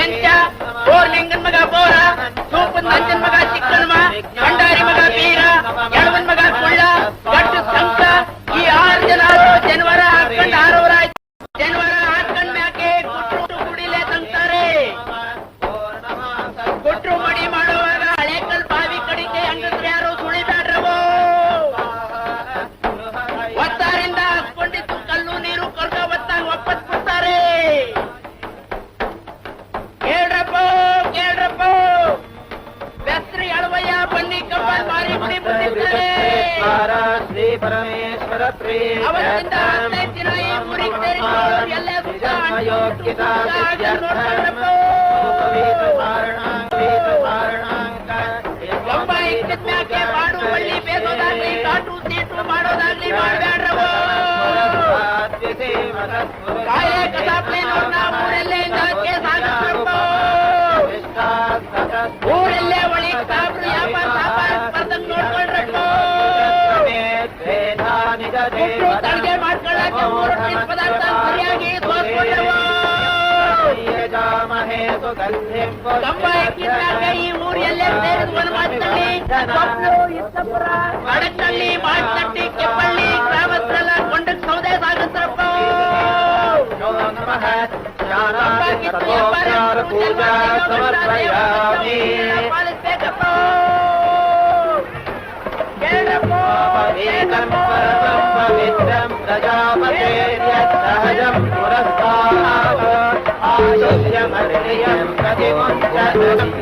यांच्या थोर लिंगन मगा बोरा झोपून नंजन मगा चिकन मा ಕಂಬ ಪರಮೇಶ್ವರ ಮಾಡು ಬಳ್ಳಿ ಬೇಸೋದಾಗ್ಲಿ ಕಾಟು ತೀಟು ಮಾಡೋದಾಗ್ಲಿ ಮಾಡಬೇಡ್ರವು ಕಾಯೇ ಕಸಾಪ್ಲೆ ನೋಡ್ನ ಕುಟ್ರು ತಡ್ಗೆ ಮಾಡ್ಕೊಳಕ್ಕೆ ಮೂರು ಟೀಸ್ ಪದಾರ್ಥ ಸರಿಯಾಗಿ ತೋರ್ಸ್ಕೊಂಡವು ಕಂಬ ಎಕ್ಕಿದ್ಮ್ಯಾಗ ಈ ಊರು ಎಲ್ಲೇ ಸೇರಿದ ವನವಾಸದಲ್ಲಿ ಕೊಪ್ಪಳು, ಇಚ್ಛಾಪುರ, ಕಡಕಳ್ಳಿ ಮಾಚಟ್ಟಿ ಕೆಪ್ಪಳ್ಳಿ ಗ್ರಾಮಸ್ಥರೆಲ್ಲ ಕೊಂಡಕ್ಕೆ ಸೌದೆ ಸಾಗಿಸ್ರಪ್ಪ ಕಂಬ ಕಿತ್ತು ವ್ಯಾಪಾರ ಪೂಜಾ ಸಮರ್ಪಯಾಮಿ प्रजापतेर्यत्सहजम् पुरस्तात् आयुष्यमर्णयम् प्रतिमुञ्चतम्